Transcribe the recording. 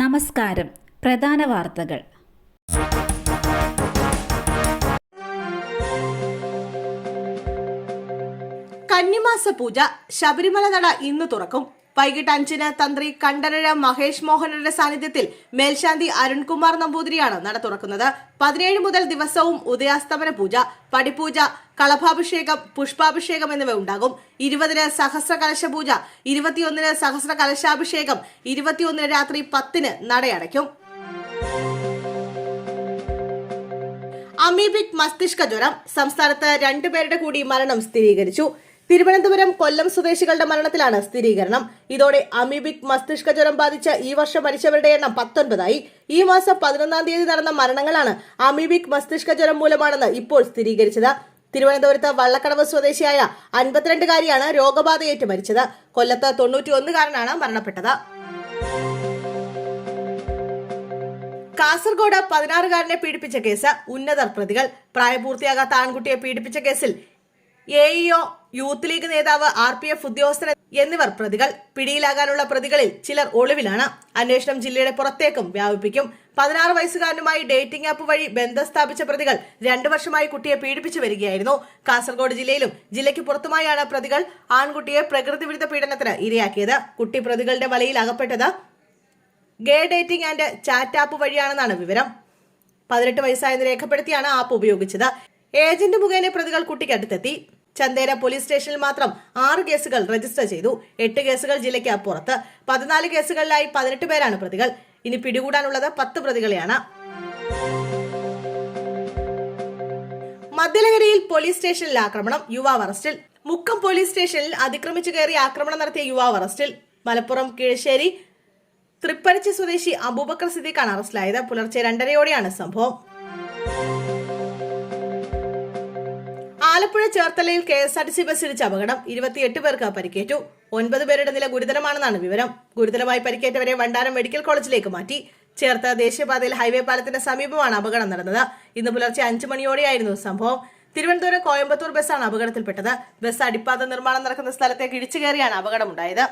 നമസ്കാരം. പ്രധാന വാർത്തകൾ. കന്നിമാസ പൂജ ശബരിമല നട ഇന്ന് തുറക്കും. വൈകിട്ട് അഞ്ചിന് തന്ത്രി കണ്ഠരര് മഹേഷ് മോഹനരുടെ സാന്നിധ്യത്തിൽ മേൽശാന്തി അരുൺകുമാർ നമ്പൂതിരിയാണ് നട തുറക്കുന്നത്. പതിനേഴ് മുതൽ ദിവസവും ഉദയാസ്തമന പൂജ പടിപൂജ കളഭാഭിഷേകം പുഷ്പാഭിഷേകം എന്നിവ ഉണ്ടാകും. ഇരുപതിന് സഹസ്ര കലശ പൂജ ഇരുപത്തിയൊന്നിന് സഹസ്ര കലശാഭിഷേകം ഇരുപത്തിയൊന്നിന് രാത്രി പത്തിന് നടയടയ്ക്കും. അമീബിക് മസ്തിഷ്ക ജ്വരം സംസ്ഥാനത്ത് രണ്ടുപേരുടെ കൂടി മരണം സ്ഥിരീകരിച്ചു. തിരുവനന്തപുരം കൊല്ലം സ്വദേശികളുടെ മരണത്തിലാണ് സ്ഥിരീകരണം. ഇതോടെ അമീബിക് മസ്തിഷ്ക ജ്വരം ബാധിച്ച ഈ വർഷം മരിച്ചവരുടെ എണ്ണം പത്തൊൻപതായി. ഈ മാസം പതിനൊന്നാം തീയതി നടന്ന മരണങ്ങളാണ് അമീബിക് മസ്തിഷ്ക ജ്വരം മൂലമാണെന്ന് ഇപ്പോൾ സ്ഥിരീകരിച്ചത്. തിരുവനന്തപുരത്ത് വള്ളക്കടവ് സ്വദേശിയായ അൻപത്തിരണ്ടുകാരിയാണ് രോഗബാധയേറ്റ് മരിച്ചത്. കൊല്ലത്ത് തൊണ്ണൂറ്റിയൊന്നുകാരനാണ് മരണപ്പെട്ടത്. കാസർഗോഡ് പതിനാറുകാരനെ പീഡിപ്പിച്ച കേസ് ഉന്നതർ പ്രതികൾ. പ്രായപൂർത്തിയാകാത്ത ആൺകുട്ടിയെ പീഡിപ്പിച്ച കേസിൽ എ ഇഒ യൂത്ത് ലീഗ് നേതാവ് ആർ പി എഫ് ഉദ്യോഗസ്ഥൻ എന്നിവർ പ്രതികൾ. പിടിയിലാകാനുള്ള പ്രതികളിൽ ചിലർ ഒളിവിലാണ്. അന്വേഷണം ജില്ലയുടെ പുറത്തേക്കും വ്യാപിപ്പിക്കും. പതിനാറ് വയസ്സുകാരനുമായി ഡേറ്റിംഗ് ആപ്പ് വഴി ബന്ധം സ്ഥാപിച്ച പ്രതികൾ രണ്ടു വർഷമായി കുട്ടിയെ പീഡിപ്പിച്ചു വരികയായിരുന്നു. കാസർഗോഡ് ജില്ലയിലും ജില്ലയ്ക്ക് പുറത്തുമായാണ് പ്രതികൾ ആൺകുട്ടിയെ പ്രകൃതി വിരുദ്ധ പീഡനത്തിന് ഇരയാക്കിയത്. കുട്ടി പ്രതികളുടെ വലയിൽ അകപ്പെട്ടത് gay dating and chat app വഴിയാണെന്നാണ് വിവരം. പതിനെട്ട് വയസ്സായെന്ന് രേഖപ്പെടുത്തിയാണ് ആപ്പ് ഉപയോഗിച്ചത്. ഏജന്റ് മുഖേന പ്രതികൾ കുട്ടിക്ക് അടുത്തെത്തി ചന്ദേര പോലീസ് സ്റ്റേഷനിൽ മാത്രം ആറ് കേസുകൾ രജിസ്റ്റർ ചെയ്തു. എട്ട് കേസുകൾ ജില്ലയ്ക്ക് അപ്പുറത്ത് പതിനാല് കേസുകളിലായി പതിനെട്ട് പേരാണ് പ്രതികൾ. ഇനി പിടികൂടാനുള്ളത് പത്ത് പ്രതികളെയാണ്. മദ്യലഹരിയിൽ പോലീസ് സ്റ്റേഷനിൽ ആക്രമണം യുവാവ് അറസ്റ്റിൽ. മുക്കം പോലീസ് സ്റ്റേഷനിൽ അതിക്രമിച്ചു കയറി ആക്രമണം നടത്തിയ യുവാവ് അറസ്റ്റിൽ. മലപ്പുറം കീഴശ്ശേരി തൃപ്പരച്ചി സ്വദേശി അബൂബക്കർ സിദ്ദീഖാണ് അറസ്റ്റിലായത്. പുലർച്ചെ രണ്ടരയോടെയാണ് സംഭവം. ആലപ്പുഴ ചേർത്തലയിൽ K S R T C bus ഇടിച്ച അപകടം. ഇരുപത്തിയെട്ട് പേർക്ക് പരിക്കേറ്റു. ഒൻപത് പേരുടെ നില ഗുരുതരമാണെന്നാണ് വിവരം. ഗുരുതരമായി പരിക്കേറ്റവരെ വണ്ടാരം മെഡിക്കൽ കോളേജിലേക്ക് മാറ്റി. ചേർത്ത ദേശീയപാതയിൽ ഹൈവേ പാലത്തിന്റെ സമീപമാണ് അപകടം നടന്നത്. ഇന്ന് പുലർച്ചെ അഞ്ചു മണിയോടെയായിരുന്നു സംഭവം. തിരുവനന്തപുരം കോയമ്പത്തൂർ ബസ്സാണ് അപകടത്തിൽപ്പെട്ടത്. ബസ് അടിപ്പാത നിർമ്മാണം നടക്കുന്ന സ്ഥലത്തേക്ക് ഇടിച്ചു കയറിയാണ് അപകടമുണ്ടായത്.